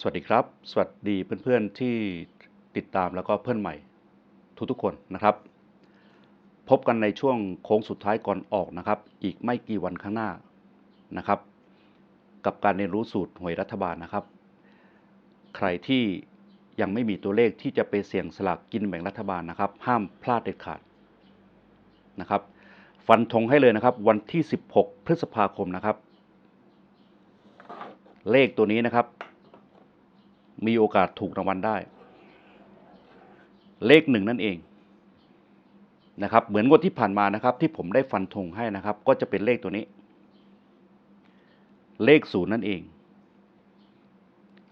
สวัสดีครับ สวัสดีเพื่อนๆที่ติดตามแล้วก็เพื่อนใหม่ทุกๆคนนะครับ พบกันในช่วงโค้งสุดท้ายก่อนออกนะครับ อีกไม่กี่วันข้างหน้านะครับ กับการเรียนรู้สูตรหวยรัฐบาลนะครับ ใครที่ยังไม่มีตัวเลขที่จะไปเสี่ยงสลากกินแบ่งรัฐบาลนะครับ ห้ามพลาดเด็ดขาดนะครับ ฟันธงให้เลยนะครับ วันที่ 16 พฤษภาคมนะครับ เลขตัวนี้นะครับ มีโอกาสถูกรางวัลได้ เลขหนึ่งนั่นเองนะครับ เหมือนงวดที่ผ่านมานะครับ ที่ผมได้ฟันธงให้นะครับ ก็จะเป็นเลขตัวนี้ เลขศูนย์นั่นเอง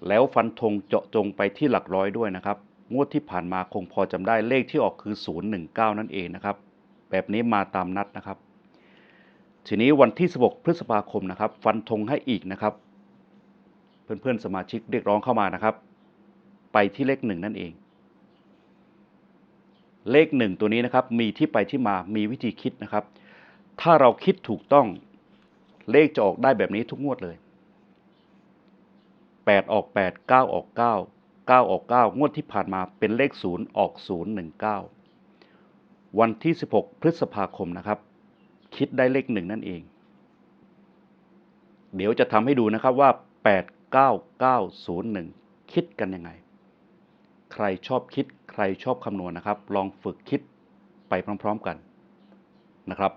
แล้วฟันธงเจาะจงไปที่หลักร้อยด้วยนะครับ งวดที่ผ่านมาคงพอจำได้เลขที่ออกคือ 019 นั่นเองนะครับ แบบนี้มาตามนัดนะครับ ทีนี้วันที่ 16 พฤษภาคมนะครับ ฟันธงให้อีกนะครับ เพื่อนๆสมาชิกเรียกร้องเข้ามานะครับ ไปที่เลขหนึ่งนั่นเอง เลขหนึ่งตัวนี้นะครับ มีที่ไปที่มามีวิธีคิดนะครับ ถ้าเราคิดถูกต้องเลขจะออกได้แบบนี้ทุกงวดเลย 8 ออก 8 9 ออก 9 9 ออก 9 งวดที่ผ่านมาเป็นเลข 0 ออก 0 1 9 วันที่ 16 พฤษภาคมนะครับ คิดได้เลขหนึ่งนั่นเอง เดี๋ยวจะทำให้ดูนะครับว่า 9901 คิดกันยังไง ใครชอบคิดใครชอบคำนวณนะครับ ลองฝึกคิดไปพร้อม ๆกันนะครับ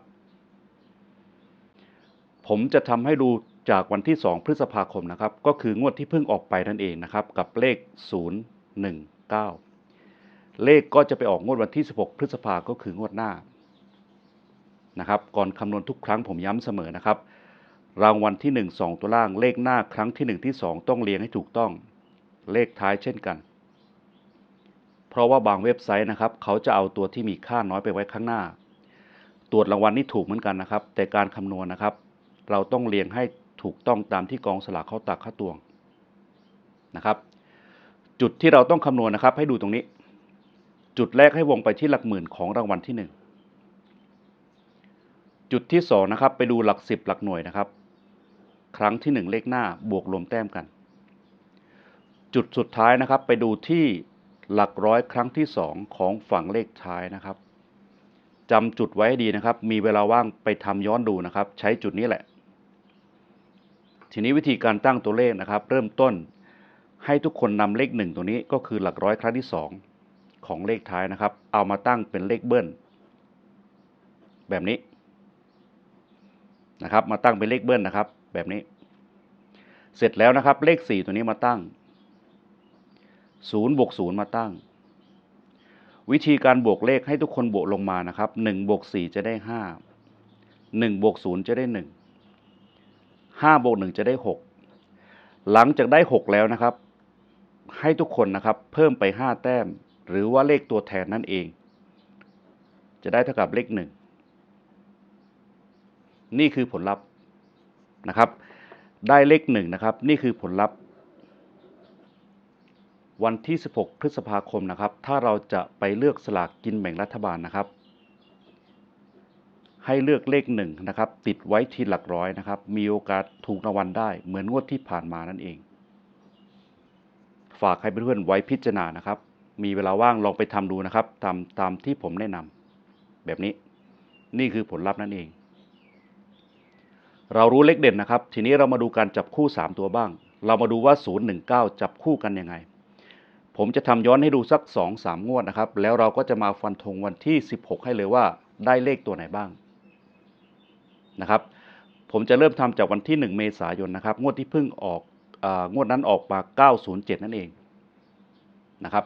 ผมจะทำให้ดูจากวันที่ 2 พฤษภาคมนะครับ ก็คืองวดที่เพิ่งออกไปนั่นเองนะครับ กับเลข 019 เลขก็จะไปออกงวดวันที่ 16 พฤษภาก็คืองวดหน้านะครับ ก่อนคำนวณทุกครั้งผมย้ำเสมอนะครับ รางวัลที่ 1 2 ตัวล่างเลขหน้าครั้งที่ 1 ที่ 2 ต้องเรียงให้ถูกต้อง เลขท้ายเช่นกัน เพราะว่าบางเว็บไซต์นะครับ เขาจะเอาตัวที่มีค่าน้อยไปไว้ข้างหน้า ตรวจรางวัลนี่ถูกเหมือนกันนะครับ แต่การคำนวณนะครับ เราต้องเรียงให้ถูกต้องตามที่กองสลากเขาตักค่าตวงนะครับ จุดที่เราต้องคำนวณนะครับ ให้ดูตรงนี้ จุดแรกให้วงไปที่หลักหมื่นของรางวัลที่ 1 จุดที่2นะครับไปดูหลัก10หลักหน่วยนะครับ ครั้งที่ 1 เลขหน้าบวกรวมแต้มกัน จุดสุดท้ายนะครับไปดูที่หลักร้อยครั้งที่ 2 ของฝั่งเลขท้ายนะครับจำจุดไว้ดีนะครับ มีเวลาว่างไปทำย้อนดูนะครับ ใช้จุดนี้แหละ ทีนี้วิธีการตั้งตัวเลขนะครับ เริ่มต้นให้ทุกคนนำเลขหนึ่งตัวนี้ก็คือหลักร้อยครั้งที่ 2 ของเลขท้ายนะครับ เอามาตั้งเป็นเลขเบิ้ล แบบนี้นะครับ มาตั้งเป็นเลขเบิ้ลนะครับ แบบนี้ เสร็จแล้วนะครับ เลข 4 ตัวนี้มาตั้ง0บวก0มาตั้ง วิธีการบวกเลขให้ทุกคนบวกลงมานะครับ1บวก4จะได้ 5 1บวก0จะได้ 1 5บวก1จะได้ 6 หลังจากได้ 6 แล้วนะครับ ให้ทุกคนนะครับเพิ่มไป 5 แต้ม หรือว่าเลขตัวแทนนั่นเอง จะได้เท่ากับเลข 1 นี่คือผลลัพธ์ นะครับ ได้เลข1นะครับ นี่คือผลลัพธ์ วันที่ 16 พฤษภาคมนะครับ ถ้าเราจะไปเลือกสลากกินแบ่งรัฐบาลนะครับ ให้เลือกเลขหนึ่งนะครับ ติดไว้ทีหลักร้อยนะครับ มีโอกาสถูกรางวัลได้ เหมือนงวดที่ผ่านมานั่นเอง ฝากให้เพื่อนๆไว้พิจารณานะครับ มีเวลาว่างลองไปทำดูนะครับ ตามตามที่ผมแนะนำแบบนี้นี่คือผลลัพธ์นั่นเอง เรารู้เลขเด่นนะครับ ทีนี้เรามาดูการจับคู่ 3 ตัวบ้าง เรามาดูว่า 019 จับคู่กันยังไง ผมจะทำย้อนให้ดูสัก 2-3 งวดนะครับ แล้วเราก็จะมาฟันธงวันที่ 16 ให้เลยว่าได้เลขตัวไหนบ้างนะครับ ผมจะเริ่มทำจากวันที่ 1 เมษายนนะครับ งวดที่เพิ่งออกองวดนั้นออกมา 907 นั่นเองนะครับ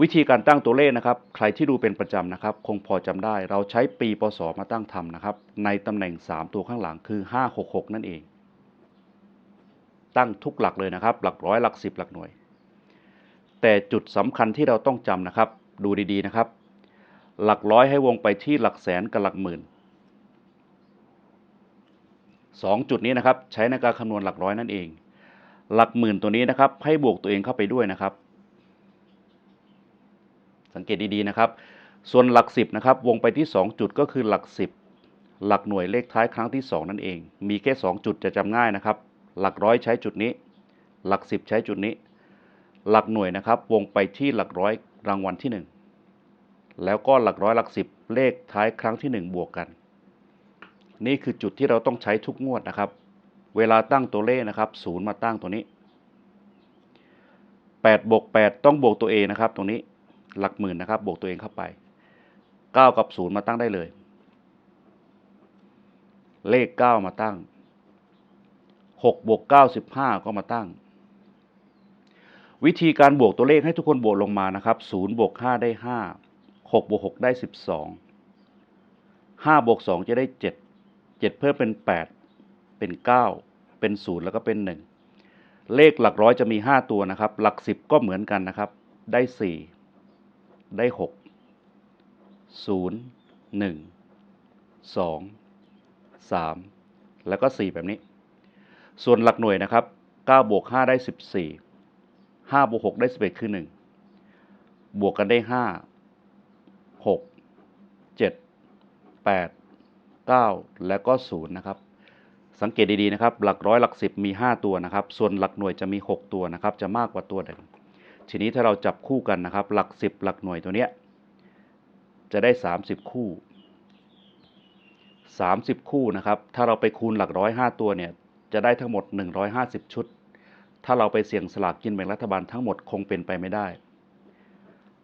วิธีการตั้งตัวเลขนะครับ ใครที่ดูเป็นประจำนะครับ คงพอจำได้ เราใช้ปีพศมาตั้งทำนะครับ ในตำแหน่ง 3 ตัวข้างหลังคือ 566 นั่นเอง ตั้งทุกหลักเลยนะครับ หลักร้อยหลักสิบหลักหน่วย แต่จุดสำคัญที่เราต้องจำนะครับ ดูดีๆนะครับ หลักร้อยให้วงไปที่หลักแสนกับหลักหมื่นสองจุดนี้นะครับ ใช้ในการคำนวณหลักร้อยนั่นเอง หลักหมื่นตัวนี้นะครับ ให้บวกตัวเองเข้าไปด้วยนะครับ สังเกตดีๆนะครับ ส่วนหลักสิบนะครับวงไปที่ 2 จุดก็คือหลักสิบหลักหน่วยเลขท้ายครั้งที่ 2 นั่นเอง มีแค่ 2 จุดจะจำง่ายนะครับ หลักร้อยใช้จุดนี้ หลักสิบใช้จุดนี้ หลักหน่วยนะครับ วงไปที่หลักร้อยรางวัลที่หนึ่งแล้วก็หลักร้อยหลักสิบเลขท้ายครั้งที่หนึ่งบวกกัน นี่คือจุดที่เราต้องใช้ทุกงวดนะครับ เวลาตั้งตัวเลขนะครับศูนย์มาตั้งตัวนี้แปดบวกแปดต้องบวกตัวเองนะครับ ตรงนี้ หลักหมื่นนะครับ บวกตัวเองเข้าไปเก้ากับศูนย์มาตั้งได้เลย เลขเก้ามาตั้งหกบวกเก้าสิบห้าก็มาตั้ง วิธีการบวกตัวเลขให้ทุกคนบวกลงมานะครับศูนย์บวกห้าได้ห้าหกบวกหกได้สิบสองห้าบวกสองจะได้เจ็ดเจ็ดเพิ่มเป็นแปดเป็นเก้าเป็นศูนย์แล้วก็เป็นหนึ่งเลขหลักร้อยจะมีห้าตัวนะครับ หลักสิบก็เหมือนกันนะครับ ได้สี่ ได้หกศูนย์หนึ่งสองสามแล้วก็สี่แบบนี้ ส่วนหลักหน่วยนะครับเก้าบวกห้าได้สิบสี่ห้าบวกหกได้สิบเอ็ดคือหนึ่งบวกกันได้ห้าหกเจ็ดแล้วก็ศูนะครับ สังเกตดี ๆ นะครับ หลักร้อยหลักสิบมี 5 ตัวนะครับ ส่วนหลักหน่วยจะมี 6 ตัวนะครับ จะมากกว่าตัวเดิม ทีนี้ถ้าเราจับคู่กันนะครับ หลักสิบหลักหน่วยตัวเนี้ยจะได้ 30 คู่ 30 คู่นะครับ ถ้าเราไปคูณหลักร้อย5ตัวเนี่ยจะได้ทั้งหมด 150 ชุด ถ้าเราไปเสี่ยงสลากกินแบ่งรัฐบาลทั้งหมดคงเป็นไปไม่ได้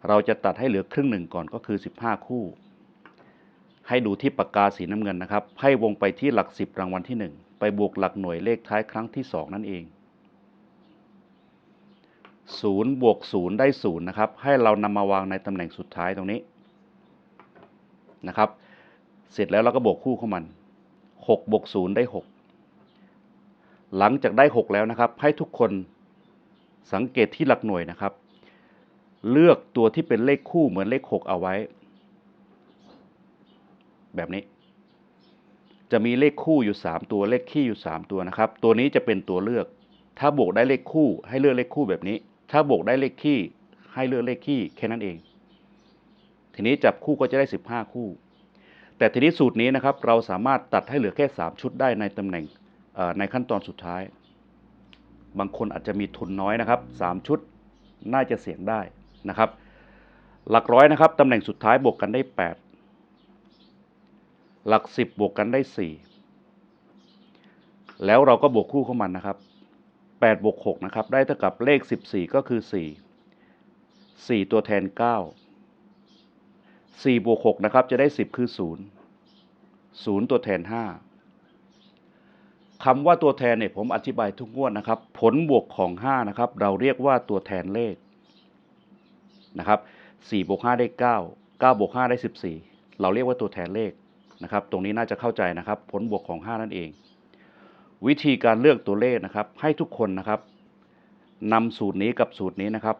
เราจะตัดให้เหลือครึ่งหนึ่งก่อนก็คือ 15 คู่ ให้ดูที่ปากกาสีน้ำเงินนะครับ ให้วงไปที่หลักสิบรางวัลที่หนึ่งไปบวกหลักหน่วยเลขท้ายครั้งที่สองนั่นเอง ศูนย์บวกศูนย์ได้ศูนย์นะครับให้เรานำมาวางในตำแหน่งสุดท้ายตรงนี้นะครับเสร็จแล้วเราก็บวกคู่เข้ามันหกบวกศูนย์ได้หกหลังจากได้หกแล้วนะครับ ให้ทุกคนสังเกตที่หลักหน่วยนะครับ เลือกตัวที่เป็นเลขคู่เหมือนเลขหกเอาไว้ แบบนี้ จะมีเลขคู่อยู่ 3 ตัวเลขคี่อยู่ 3 ตัวนะครับ ตัวนี้จะเป็นตัวเลือกถ้าบวกได้เลขคู่ให้เลือกเลขคู่แบบนี้ ถ้าบวกได้เลขคี่ให้เลือกเลขคี่แค่นั้นเอง ทีนี้จับคู่ก็จะได้ 15 คู่ แต่ทีนี้สูตรนี้นะครับ เราสามารถตัดให้เหลือแค่ 3 ชุดได้ในตำแหน่งในขั้นตอนสุดท้าย บางคนอาจจะมีทุนน้อยนะครับ 3 ชุดน่าจะเสี่ยงได้นะครับ หลักร้อยนะครับตำแหน่งสุดท้ายบวกกันได้ 8 หลักสิบบวกกันได้สี่แล้วเราก็บวกคู่เข้ามันนะครับ แปดบวกหกนะครับ ได้เท่ากับเลขสิบสี่ก็คือสี่สี่ตัวแทนเก้าสี่บวกหกนะครับ จะได้สิบคือศูนย์ศูนย์ตัวแทนห้าคำว่าตัวแทนเนี่ยผมอธิบายทุกงวดนะครับ ผลบวกของห้านะครับ เราเรียกว่าตัวแทนเลขนะครับสี่บวกห้าได้เก้าเก้าบวกห้าได้สิบสี่เราเรียกว่าตัวแทนเลขนะครับ ตรงนี้น่าจะเข้าใจนะครับ ผลบวกของ 5 นั่นเอง วิธีการเลือกตัวเลขนะครับ ให้ทุกคนนะครับนำสูตรนี้กับสูตรนี้นะครับ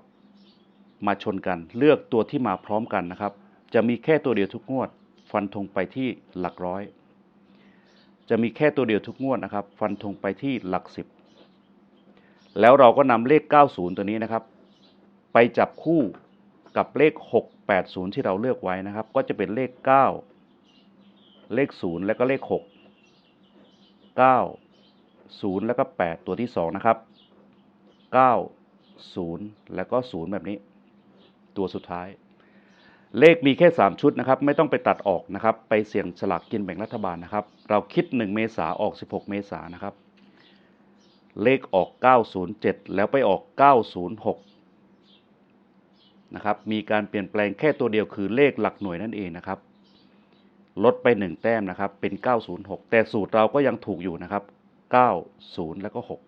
มาชนกันเลือกตัวที่มาพร้อมกันนะครับ จะมีแค่ตัวเดียวทุกงวด ฟันธงไปที่หลักร้อย จะมีแค่ตัวเดียวทุกงวดนะครับ ฟันธงไปที่หลักสิบแล้วเราก็นำเลข 90 ตัวนี้นะครับ ไปจับคู่กับเลข 680 ที่เราเลือกไว้นะครับ ก็จะเป็นเลข 9 เลขศูนย์แล้วก็เลขหก เก้าศูนย์แล้วก็แปดตัวที่สองนะครับเก้าศูนย์แล้วก็ศูนย์แบบนี้ ตัวสุดท้าย เลขมีแค่สามชุดนะครับ ไม่ต้องไปตัดออกนะครับ ไปเสี่ยงสลากกินแบ่งรัฐบาลนะครับ เราคิดหนึ่งเมษาออกสิบหกเมษานะครับ เลขออกเก้าศูนย์เจ็ดแล้วไปออกเก้าศูนย์หกนะครับ มีการเปลี่ยนแปลงแค่ตัวเดียวคือเลขหลักหน่วยนั่นเองนะครับลดไป 1 แต้มนะครับ เป็น 906 แต่สูตรเราก็ยังถูกอยู่นะครับ 90 แล้วก็ 6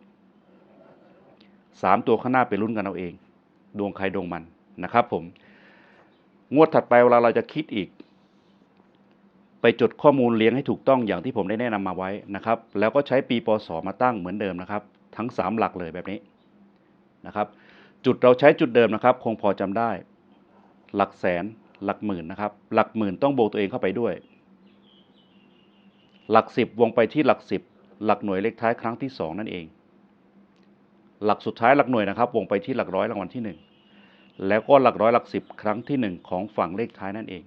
3 ตัวข้างหน้าไปลุ้นกันเอาเอง ดวงใครดวงมันนะครับผม งวดถัดไปเวลาเราจะคิดอีก ไปจดข้อมูลเลี้ยงให้ถูกต้องอย่างที่ผมได้แนะนำมาไว้นะครับ แล้วก็ใช้ปีปศมาตั้งเหมือนเดิมนะครับ ทั้ง 3 หลักเลยแบบนี้นะครับ จุดเราใช้จุดเดิมนะครับ คงพอจำได้ หลักแสนหลักหมื่นนะครับ หลักหมื่นต้องโบตัวเองเข้าไปด้วย หลักสิบวงไปที่หลักสิบ หลักหน่วยเลขท้ายครั้งที่สองนั่นเอง หลักสุดท้ายหลักหน่วยนะครับ วงไปที่หลักร้อยรางวัลที่หนึ่งแล้วก็หลักร้อยหลักสิบครั้งที่หนึ่งของฝั่งเลขท้ายนั่นเอง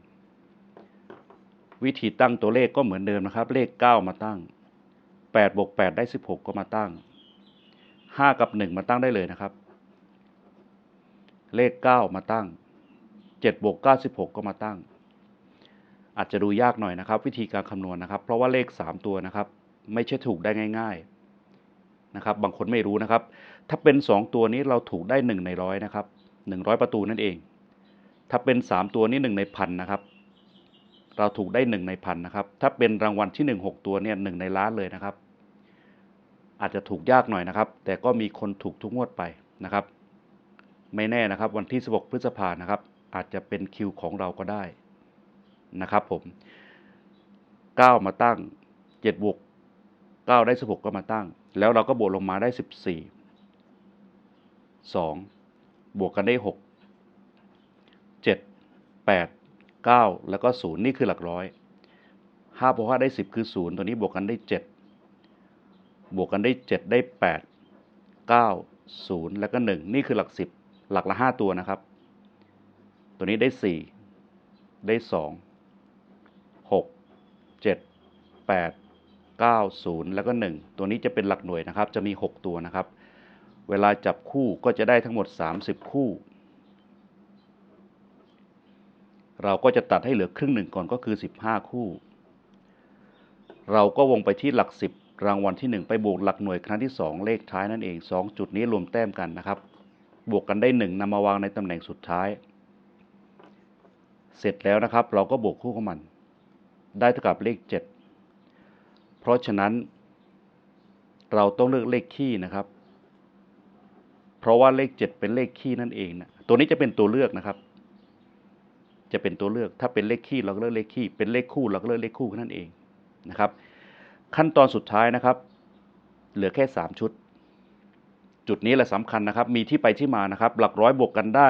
วิธีตั้งตัวเลขก็เหมือนเดิมนะครับ เลขเก้ามาตั้งแปดบวกแปดได้สิบหกก็มาตั้งห้ากับหนึ่งมาตั้งได้เลยนะครับ เลขเก้ามาตั้งเจ็ดบวกเก้าสิบหกก็มาตั้งอาจจะดูยากหน่อยนะครับ วิธีการคำนวณนะครับ เพราะว่าเลขสามตัวนะครับ ไม่ใช่ถูกได้ง่ายๆนะครับบางคนไม่รู้นะครับ ถ้าเป็นสองตัวนี้เราถูกได้หนึ่งในร้อยนะครับหนึ่งร้อยประตูนั่นเอง ถ้าเป็นสามตัวนี้หนึ่งในพันนะครับ เราถูกได้หนึ่งในพันนะครับ ถ้าเป็นรางวัลที่หนึ่งหกตัวเนี่ยหนึ่งในล้านเลยนะครับ อาจจะถูกยากหน่อยนะครับ แต่ก็มีคนถูกทุกงวดไปนะครับ ไม่แน่นะครับ วันที่ 16 พฤษภานะครับ อาจจะเป็นคิวของเราก็ได้นะครับผม 9 มาตั้ง7บวก 9 ได้ 16 ก็มาตั้ง แล้วเราก็บวกลงมาได้ 14 2 บวกกันได้ 6 7 8 9 แล้วก็ 0 นี่คือหลักร้อย5บวก5ได้ 10 คือ 0 ตัวนี้บวกกันได้ 7 บวกกันได้ 7 ได้ 8 9 0 แล้วก็ 1 นี่คือหลัก 10 หลักละ 5 ตัวนะครับ ตัวนี้ได้ 4 ได้ 2 6 7 8 9 0 แล้วก็ 1 ตัวนี้จะเป็นหลักหน่วยนะครับ จะมี 6 ตัวนะครับ เวลาจับคู่ก็จะได้ทั้งหมด 30 คู่ เราก็จะตัดให้เหลือครึ่งหนึ่งก่อนก็คือ 15 คู่ เราก็วงไปที่หลัก 10 รางวัลที่ 1 ไปบวกหลักหน่วยครั้งที่ 2 เลขท้ายนั่นเอง 2 จุดนี้รวมแต้มกันนะครับ บวกกันได้ 1นำมาวางในตำแหน่งสุดท้าย เสร็จแล้วนะครับ เราก็บวกคู่ของมัน ได้เท่ากับเลข 7 เพราะฉะนั้น เราต้องเลือกเลขคี่นะครับ เพราะว่าเลข 7 เป็นเลขคี่นั่นเองนะตัวนี้จะเป็นตัวเลือกนะครับ จะเป็นตัวเลือกถ้าเป็นเลขคี่เราก็เลือกเลขคี่เป็นเลขคู่เราก็เลือกเลขคู่แค่นั่นเองนะครับ ขั้นตอนสุดท้ายนะครับ เหลือแค่ 3 ชุด จุดนี้แหละสำคัญนะครับ มีที่ไปที่มานะครับ หลักร้อยบวกกันได้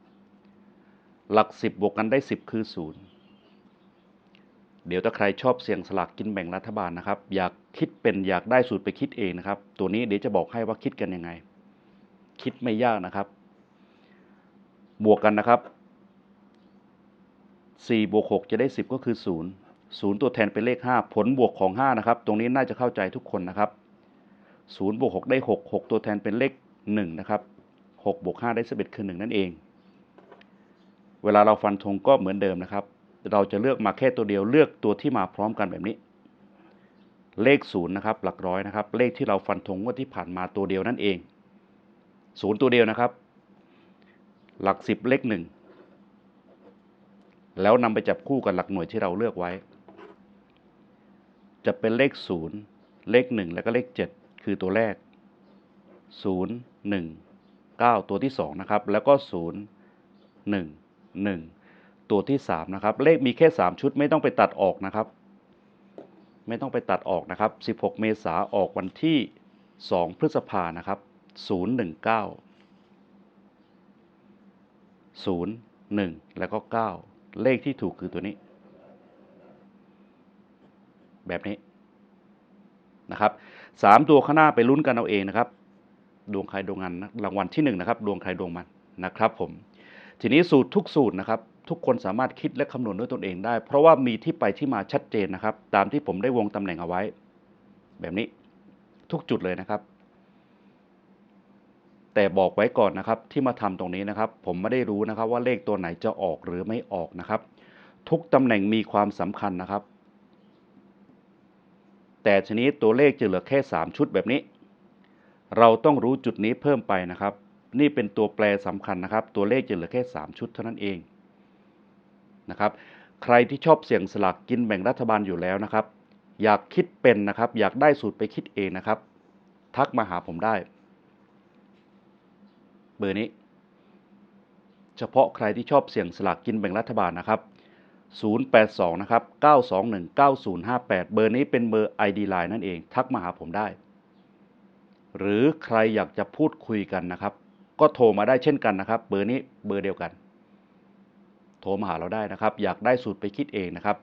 4 หลัก 10 บวกกันได้ 10 คือ 0 เดี๋ยวถ้าใครชอบเสี่ยงสลากกินแบ่งรัฐบาลนะครับ อยากคิดเป็นอยากได้สูตรไปคิดเองนะครับ ตัวนี้เดี๋ยวจะบอกให้ว่าคิดกันยังไง คิดไม่ยากนะครับ บวกกันนะครับ4บวก6จะได้ 10 ก็คือ 0 0 ตัวแทนเป็นเลข 5 ผลบวกของ 5 นะครับ ตรงนี้น่าจะเข้าใจทุกคนนะครับ 0 บวก 6 ได้ 6 6 ตัวแทนเป็นเลข 1 นะครับ 6 บวก 5 ได้11คือ 1 นั่นเอง เวลาเราฟันธงก็เหมือนเดิมนะครับ เราจะเลือกมาแค่ตัวเดียวเลือกตัวที่มาพร้อมกันแบบนี้ เลข0นย์ะครับหลักร้อยนะครับ เลขที่เราฟันธงงว่าที่ผ่านมาตัวเดียวนั่นเอง0ตัวเดียวนะครับ หลัก10เลข1แล้วนำไปจับคู่กับหลักหน่วยที่เราเลือกไว้ จะเป็นเลข0เลข1แล้วก็เลข7คือตัวแรก0 1 9ตัวที่2นะครับ แล้วก็0 1 1 ตัวที่ 3 นะครับ เลขมีแค่ 3 ชุดไม่ต้องไปตัดออกนะครับ ไม่ต้องไปตัดออกนะครับ 16 เมษาออกวันที่ 2 พฤษภานะครับ 019 0 1 แล้วก็ 9 เลขที่ถูกคือตัวนี้ แบบนี้นะครับสามตัวข้างหน้าไปลุ้นกันเอาเองนะครับ ดวงใครดวงมันรางวัลที่หนึ่งนะครับ ดวงใครดวงมันนะครับผม ทีนี้สูตรทุกสูตรนะครับ ทุกคนสามารถคิดและคำนวณด้วยตนเองได้ เพราะว่ามีที่ไปที่มาชัดเจนนะครับ ตามที่ผมได้วงตำแหน่งเอาไว้ แบบนี้ทุกจุดเลยนะครับ แต่บอกไว้ก่อนนะครับที่มาทำตรงนี้นะครับ ผมไม่ได้รู้นะครับว่าเลขตัวไหนจะออกหรือไม่ออกนะครับ ทุกตำแหน่งมีความสำคัญนะครับ แต่ทีนี้ตัวเลขจะเหลือแค่ 3 ชุดแบบนี้ เราต้องรู้จุดนี้เพิ่มไปนะครับนี่เป็นตัวแปรสำคัญนะครับ ตัวเลขจะเหลือแค่ 3 ชุดเท่านั้นเอง นะครับ ใครที่ชอบเสี่ยงสลากกินแบ่งรัฐบาลอยู่แล้วนะครับ อยากคิดเป็นนะครับ อยากได้สูตรไปคิดเองนะครับ ทักมาหาผมได้ เบอร์นี้ เฉพาะใครที่ชอบเสี่ยงสลากกินแบ่งรัฐบาลนะครับ 082 นะครับ 921 9058 เบอร์นี้เป็นเบอร์ ID Line นั่นเอง ทักมาหาผมได้ หรือใครอยากจะพูดคุยกันนะครับ ก็โทรมาได้เช่นกันนะครับ เบอร์นี้เบอร์เดียวกัน โทรมาหาเราได้นะครับ อยากได้สูตรไปคิดเองนะครับ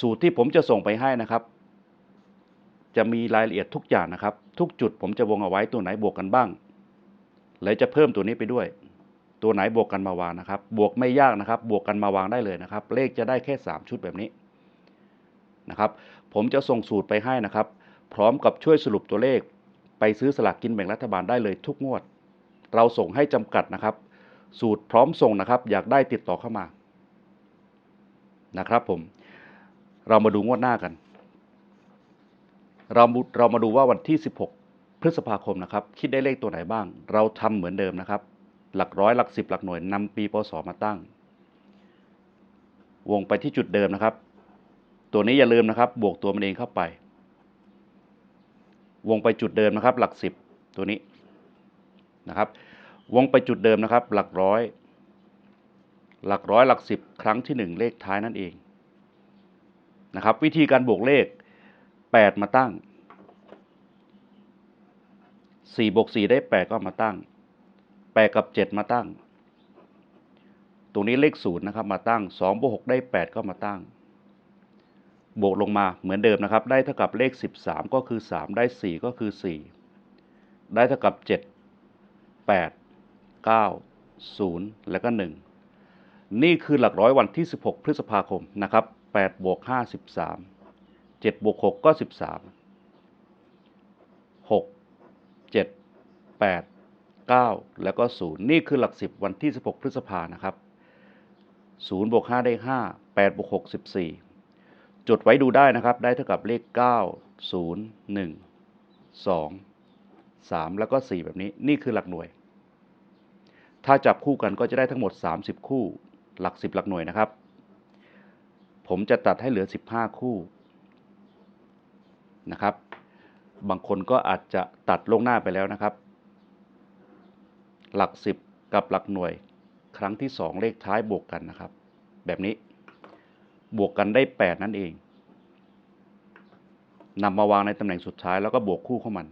สูตรที่ผมจะส่งไปให้นะครับ จะมีรายละเอียดทุกอย่างนะครับ ทุกจุดผมจะวงเอาไว้ตัวไหนบวกกันบ้าง และจะเพิ่มตัวนี้ไปด้วย ตัวไหนบวกกันมาวางนะครับ บวกไม่ยากนะครับ บวกกันมาวางได้เลยนะครับ เลขจะได้แค่ 3 ชุดแบบนี้นะครับ ผมจะส่งสูตรไปให้นะครับ พร้อมกับช่วยสรุปตัวเลข ไปซื้อสลากกินแบ่งรัฐบาลได้เลยทุกงวด เราส่งให้จำกัดนะครับ สูตรพร้อมส่งนะครับ อยากได้ติดต่อเข้ามานะครับผม เรามาดูงวดหน้ากัน เราเรามาดูว่าวันที่ 16 พฤษภาคมนะครับ คิดได้เลขตัวไหนบ้าง เราทำเหมือนเดิมนะครับ หลักร้อยหลักสิบหลักหน่วยนำปีพศมาตั้ง วงไปที่จุดเดิมนะครับ ตัวนี้อย่าลืมนะครับ บวกตัวมันเองเข้าไป วงไปจุดเดิมนะครับ หลักสิบตัวนี้นะครับ วงไปจุดเดิมนะครับ หลักร้อย หลักร้อยหลักสิบครั้งที่หนึ่งเลขท้ายนั่นเองนะครับ วิธีการบวกเลขแปดมาตั้งสี่บวกสี่ได้แปดก็มาตั้งแปดกับเจ็ดมาตั้ง ตรงนี้เลขศูนย์นะครับมาตั้งสองบวกหกได้แปดก็มาตั้ง บวกลงมาเหมือนเดิมนะครับ ได้เท่ากับเลขสิบสามก็คือสามได้สี่ก็คือสี่ได้เท่ากับเจ็ ดแปดเก้าศูนย์แล้วก็หนึ่งนี่คือหลักร้อยวันที่ 16 พฤษภาคมนะครับ8บวก5 13 7บวก6ก็ 13 6 7 8 9 แล้วก็ 0 นี่คือหลัก 10 วันที่ 16 พฤษภานะครับ0บวก5ได้ 5 8บวก6 14 จดไว้ดูได้นะครับ ได้เท่ากับเลข 9 0 1 2 3 แล้วก็ 4 แบบนี้ นี่คือหลักหน่วย ถ้าจับคู่กันก็จะได้ทั้งหมด 30 คู่ หลัก 10 หลักหน่วยนะครับ ผมจะตัดให้เหลือ 15 คู่นะครับ บางคนก็อาจจะตัดลงหน้าไปแล้วนะครับ หลัก 10 กับหลักหน่วย ครั้งที่ 2 เลขท้ายบวกกันนะครับ แบบนี้บวกกันได้ 8 นั่นเองนำมาวางในตำแหน่งสุดท้ายแล้วก็บวกคู่เข้ามัน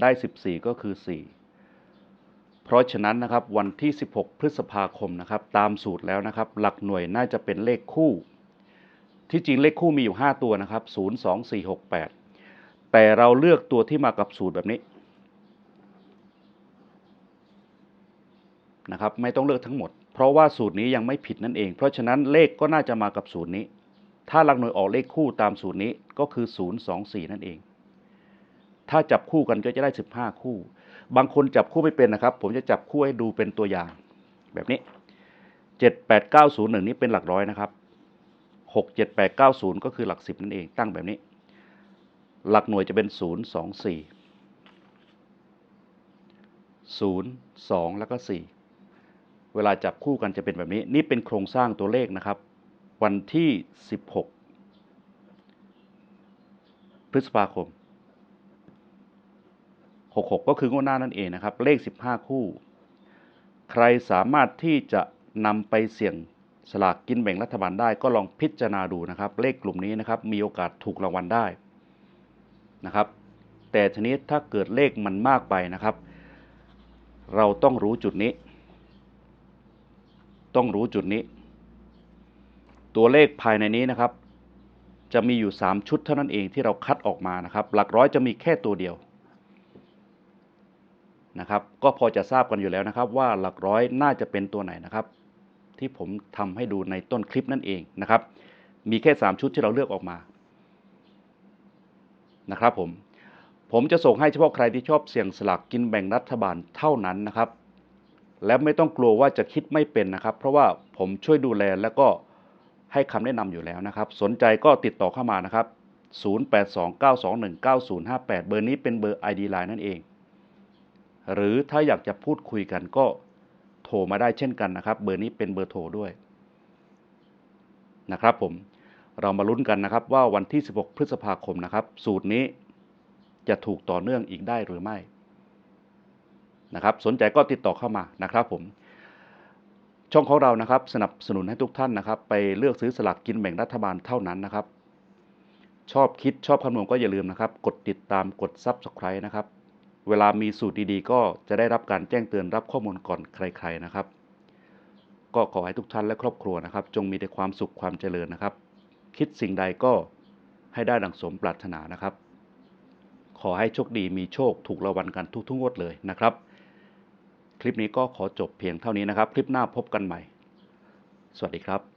ได้ 14 ก็คือ 4 เพราะฉะนั้นนะครับวันที่ 16 พฤษภาคมนะครับตามสูตรแล้วนะครับ หลักหน่วยน่าจะเป็นเลขคู่ ที่จริงเลขคู่มีอยู่ 5 ตัวนะครับ 0 2 4 6 8 แต่เราเลือกตัวที่มากับสูตรแบบนี้นะครับไม่ต้องเลือกทั้งหมด เพราะว่าสูตรนี้ยังไม่ผิดนั่นเอง เพราะฉะนั้นเลขก็น่าจะมากับสูตรนี้ ถ้าหลักหน่วยออกเลขคู่ตามสูตรนี้ก็คือ 0 2 4 นั่นเอง ถ้าจับคู่กันก็จะได้ 15 คู่ บางคนจับคู่ไม่เป็นนะครับ ผมจะจับคู่ให้ดูเป็นตัวอย่าง แบบนี้7 8 9 0 1นี้เป็นหลักร้อยนะครับ6 7 8 9 0ก็คือหลัก10นั่นเองตั้งแบบนี้ หลักหน่วยจะเป็น0 2 4 0 2แล้วก็4เวลาจับคู่กันจะเป็นแบบนี้ นี่เป็นโครงสร้างตัวเลขนะครับ วันที่16พฤษภาคม 66 ก็คืองวดหน้านั่นเองนะครับ เลข 15 คู่ ใครสามารถที่จะนำไปเสี่ยงสลากกินแบ่งรัฐบาลได้ก็ลองพิจารณาดูนะครับ เลขกลุ่มนี้นะครับมีโอกาสถูกรางวัลได้นะครับ แต่ทีนี้ถ้าเกิดเลขมันมากไปนะครับ เราต้องรู้จุดนี้ ต้องรู้จุดนี้ ตัวเลขภายในนี้นะครับ จะมีอยู่ 3 ชุดเท่านั้นเองที่เราคัดออกมานะครับ หลักร้อยจะมีแค่ตัวเดียว นะครับ ก็พอจะทราบกันอยู่แล้วนะครับ ว่าหลักร้อยน่าจะเป็นตัวไหนนะครับ ที่ผมทำให้ดูในต้นคลิปนั่นเองนะครับ มีแค่ 3 ชุดที่เราเลือกออกมานะครับผมผมจะส่งให้เฉพาะใครที่ชอบเสี่ยงสลากกินแบ่งรัฐบาลเท่านั้นนะครับ และไม่ต้องกลัวว่าจะคิดไม่เป็นนะครับ เพราะว่าผมช่วยดูแลแล้วก็ให้คำแนะนำอยู่แล้วนะครับ สนใจก็ติดต่อเข้ามานะครับ 0829219058 เบอร์นี้เป็นเบอร์ ID Line นั่นเอง หรือถ้าอยากจะพูดคุยกันก็โทรมาได้เช่นกันนะครับ เบอร์นี้เป็นเบอร์โทรด้วยนะครับผมเรามาลุ้นกันนะครับว่าวันที่ 16 พฤษภาคมนะครับ สูตรนี้จะถูกต่อเนื่องอีกได้หรือไม่นะครับ สนใจก็ติดต่อเข้ามานะครับผม ช่องของเรานะครับ สนับสนุนให้ทุกท่านนะครับ ไปเลือกซื้อสลากกินแบ่งรัฐบาลเท่านั้นนะครับ ชอบคิดชอบคำนวณก็อย่าลืมนะครับ กดติดตามกด Subscribe นะครับ เวลามีสูตรดีๆ ก็จะได้รับการแจ้งเตือนรับข้อมูลก่อนใคร ๆนะครับ ก็ขอให้ทุกท่านและครอบครัวนะครับ จงมีแต่ความสุขความเจริญนะครับ คิดสิ่งใดก็ให้ได้ดังสมปรารถนานะครับ ขอให้โชคดีมีโชคถูกรางวัลกันทุกๆงวดเลยนะครับ คลิปนี้ก็ขอจบเพียงเท่านี้นะครับ คลิปหน้าพบกันใหม่ สวัสดีครับ